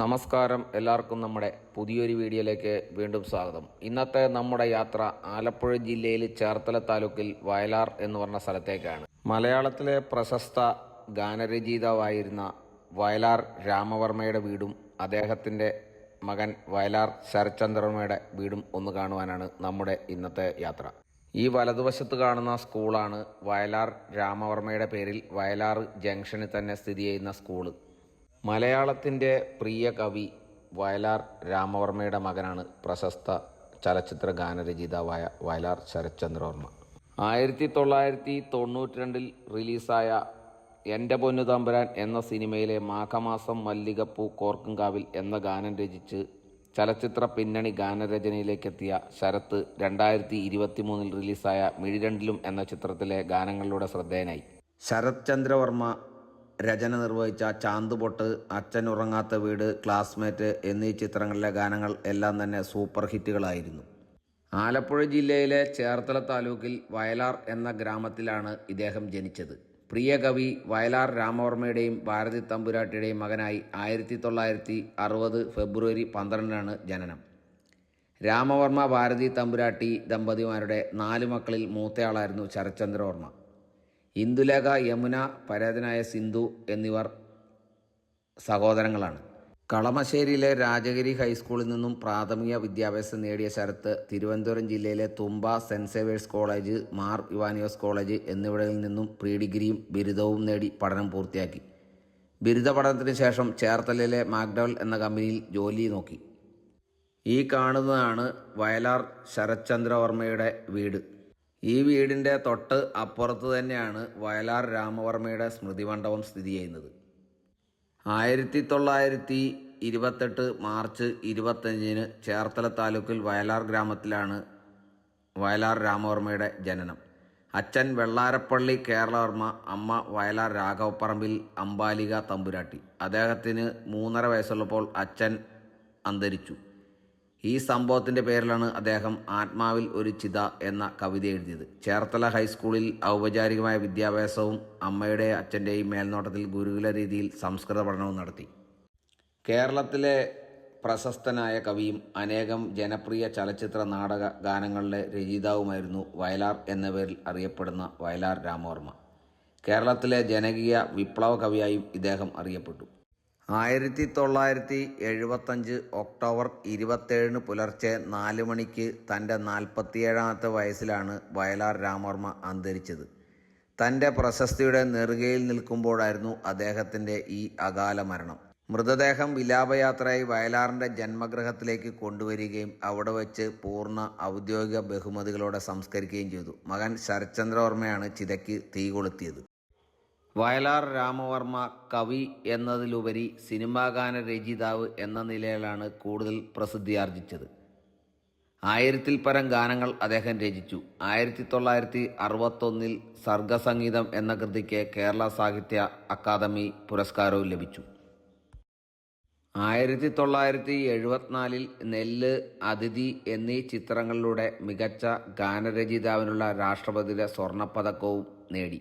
നമസ്കാരം എല്ലാവർക്കും നമ്മുടെ പുതിയൊരു വീഡിയോയിലേക്ക് വീണ്ടും സ്വാഗതം. ഇന്നത്തെ നമ്മുടെ യാത്ര ആലപ്പുഴ ജില്ലയിൽ ചേർത്തല താലൂക്കിൽ വയലാർ എന്ന് പറഞ്ഞ സ്ഥലത്തേക്കാണ്. മലയാളത്തിലെ പ്രശസ്ത ഗാനരചയിതാവായിരുന്ന വയലാർ രാമവർമ്മയുടെ വീടും അദ്ദേഹത്തിന്റെ മകൻ വയലാർ ശരത്ചന്ദ്രവർമ്മയുടെ വീടും ഒന്ന് കാണുവാനാണ് നമ്മുടെ ഇന്നത്തെ യാത്ര. ഈ വലതുവശത്ത് കാണുന്ന സ്കൂളാണ് വയലാർ രാമവർമ്മയുടെ പേരിൽ വയലാർ ജംഗ്ഷനിൽ തന്നെ സ്ഥിതി ചെയ്യുന്ന സ്കൂൾ. മലയാളത്തിന്റെ പ്രിയ കവി വയലാർ രാമവർമ്മയുടെ മകനാണ് പ്രശസ്ത ചലച്ചിത്ര ഗാനരചയിതാവായ വയലാർ ശരത്ചന്ദ്രവർമ്മ. ആയിരത്തി തൊള്ളായിരത്തി തൊണ്ണൂറ്റി രണ്ടിൽ റിലീസായ എന്റെ പൊന്നു തമ്പുരാൻ എന്ന സിനിമയിലെ മാഘമാസം മല്ലികപ്പൂ കോർക്കുംകാവിൽ എന്ന ഗാനം രചിച്ച് ചലച്ചിത്ര പിന്നണി ഗാനരചനയിലേക്കെത്തിയ ശരത്ത് രണ്ടായിരത്തി ഇരുപത്തി മൂന്നിൽ റിലീസായ മിഴിരണ്ടിലും എന്ന ചിത്രത്തിലെ ഗാനങ്ങളിലൂടെ ശ്രദ്ധേയനായി. ശരത് ചന്ദ്രവർമ്മ രചന നിർവഹിച്ച ചാന്തുപൊട്ട് അച്ഛൻ ഉറങ്ങാത്ത വീട് ക്ലാസ്മേറ്റ് എന്നീ ചിത്രങ്ങളിലെ ഗാനങ്ങൾ എല്ലാം തന്നെ സൂപ്പർ ഹിറ്റുകളായിരുന്നു. ആലപ്പുഴ ജില്ലയിലെ ചേർത്തല താലൂക്കിൽ വയലാർ എന്ന ഗ്രാമത്തിലാണ് ഇദ്ദേഹം ജനിച്ചത്. പ്രിയ കവി വയലാർ രാമവർമ്മയുടെയും ഭാരതി തമ്പുരാട്ടിയുടെയും മകനായി ആയിരത്തി തൊള്ളായിരത്തി അറുപത് ഫെബ്രുവരി പന്ത്രണ്ടിനാണ് ജനനം. രാമവർമ്മ ഭാരതി തമ്പുരാട്ടി ദമ്പതിമാരുടെ നാല് മക്കളിൽ മൂത്തയാളായിരുന്നു ശരത്ചന്ദ്രവർമ്മ. ഇന്ദുലേഖ യമുന പരേതനായ സിന്ധു എന്നിവർ സഹോദരങ്ങളാണ്. കളമശ്ശേരിയിലെ രാജഗിരി ഹൈസ്കൂളിൽ നിന്നും പ്രാഥമിക വിദ്യാഭ്യാസം നേടിയ ശരത്ത് തിരുവനന്തപുരം ജില്ലയിലെ Thumba Saint Xavier's college Mar Ivanios college എന്നിവിടങ്ങളിൽ നിന്നും പ്രീ ഡിഗ്രിയും ബിരുദവും നേടി പഠനം പൂർത്തിയാക്കി. ബിരുദ പഠനത്തിന് ശേഷം ചേർത്തലയിലെ മാക്ഡവൽ എന്ന കമ്പനിയിൽ ജോലി നോക്കി. ഈ കാണുന്നതാണ് വയലാർ ശരത്ചന്ദ്രവർമ്മയുടെ വീട്. ഈ വീടിന്റെ തൊട്ട് അപ്പുറത്ത് തന്നെയാണ് വയലാർ രാമവർമ്മയുടെ സ്മൃതി മണ്ഡപം സ്ഥിതി ചെയ്യുന്നത്. ആയിരത്തി തൊള്ളായിരത്തി ഇരുപത്തെട്ട് മാർച്ച് ഇരുപത്തഞ്ചിന് ചേർത്തല താലൂക്കിൽ വയലാർ ഗ്രാമത്തിലാണ് വയലാർ രാമവർമ്മയുടെ ജനനം. അച്ഛൻ വെള്ളാരപ്പള്ളി കേരളവർമ്മ അമ്മ വയലാർ രാഘവപ്പറമ്പിൽ അമ്പാലിക തമ്പുരാട്ടി. അദ്ദേഹത്തിന് മൂന്നര വയസ്സുള്ളപ്പോൾ അച്ഛൻ അന്തരിച്ചു. ഈ സംഭവത്തിന്റെ പേരിലാണ് അദ്ദേഹം ആത്മാവിൽ ഒരു ചിത എന്ന കവിത എഴുതിയത്. ചേർത്തല ഹൈസ്കൂളിൽ ഔപചാരികമായ വിദ്യാഭ്യാസവും അമ്മയുടെ അച്ഛന്റെയും മേൽനോട്ടത്തിൽ ഗുരുകുല രീതിയിൽ സംസ്കൃത പഠനവും നടത്തി. കേരളത്തിലെ പ്രശസ്തനായ കവിയും അനേകം ജനപ്രിയ ചലച്ചിത്ര നാടക ഗാനങ്ങളുടെ രചയിതാവുമായിരുന്നു വയലാർ എന്ന പേരിൽ അറിയപ്പെടുന്ന വയലാർ രാമവർമ്മ. കേരളത്തിലെ ജനകീയ വിപ്ലവ കവിയായും ഇദ്ദേഹം അറിയപ്പെട്ടു. ആയിരത്തി തൊള്ളായിരത്തി എഴുപത്തഞ്ച് ഒക്ടോബർ ഇരുപത്തേഴിന് പുലർച്ചെ നാല് മണിക്ക് തന്റെ നാൽപ്പത്തിയേഴാമത്തെ വയസ്സിലാണ് വയലാർ രാമവർമ്മ അന്തരിച്ചത്. തന്റെ പ്രശസ്തിയുടെ നെറുകയിൽ നിൽക്കുമ്പോഴായിരുന്നു അദ്ദേഹത്തിന്റെ ഈ അകാല മരണം. മൃതദേഹം വിലാപയാത്രയായി വയലാറിന്റെ ജന്മഗ്രഹത്തിലേക്ക് കൊണ്ടുവരികയും അവിടെ വെച്ച് പൂർണ ഔദ്യോഗിക ബഹുമതികളോടെ സംസ്കരിക്കുകയും ചെയ്തു. മകൻ ശരത്ചന്ദ്രവർമ്മയാണ് ചിതയ്ക്ക് തീ കൊളുത്തിയത് വയലാർ രാമവർമ്മ കവി എന്നതിലുപരി സിനിമാഗാന രചയിതാവ് എന്ന നിലയിലാണ് കൂടുതൽ പ്രസിദ്ധിയാർജിച്ചത് ആയിരത്തിൽ പരം ഗാനങ്ങൾ അദ്ദേഹം രചിച്ചു. ആയിരത്തി തൊള്ളായിരത്തി അറുപത്തൊന്നിൽ സർഗസംഗീതം എന്ന കൃതിക്ക് കേരള സാഹിത്യ അക്കാദമി പുരസ്കാരവും ലഭിച്ചു. ആയിരത്തി തൊള്ളായിരത്തി എഴുപത്തിനാലിൽ നെല്ല് അതിഥി എന്നീ ചിത്രങ്ങളിലൂടെ മികച്ച ഗാനരചയിതാവിനുള്ള രാഷ്ട്രപതിയുടെ സ്വർണപ്പതക്കവും നേടി.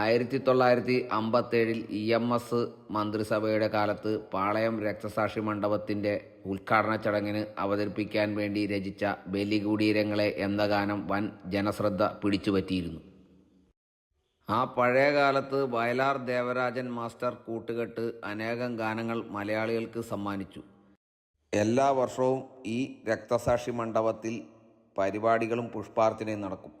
ആയിരത്തി തൊള്ളായിരത്തി അമ്പത്തേഴിൽ ഇ എം എസ് മന്ത്രിസഭയുടെ കാലത്ത് പാളയം രക്തസാക്ഷി മണ്ഡപത്തിന്റെ ഉദ്ഘാടന ചടങ്ങിന് അവതരിപ്പിക്കാൻ വേണ്ടി രചിച്ച ബലികുടീരങ്ങളെ എന്ന ഗാനം വൻ ജനശ്രദ്ധ പിടിച്ചുപറ്റിയിരുന്നു. ആ പഴയ കാലത്ത് വയലാർ ദേവരാജൻ മാസ്റ്റർ കൂട്ടുകെട്ട് അനേകം ഗാനങ്ങൾ മലയാളികൾക്ക് സമ്മാനിച്ചു. എല്ലാ വർഷവും ഈ രക്തസാക്ഷി മണ്ഡപത്തിൽ പരിപാടികളും പുഷ്പാർച്ചനയും നടക്കും.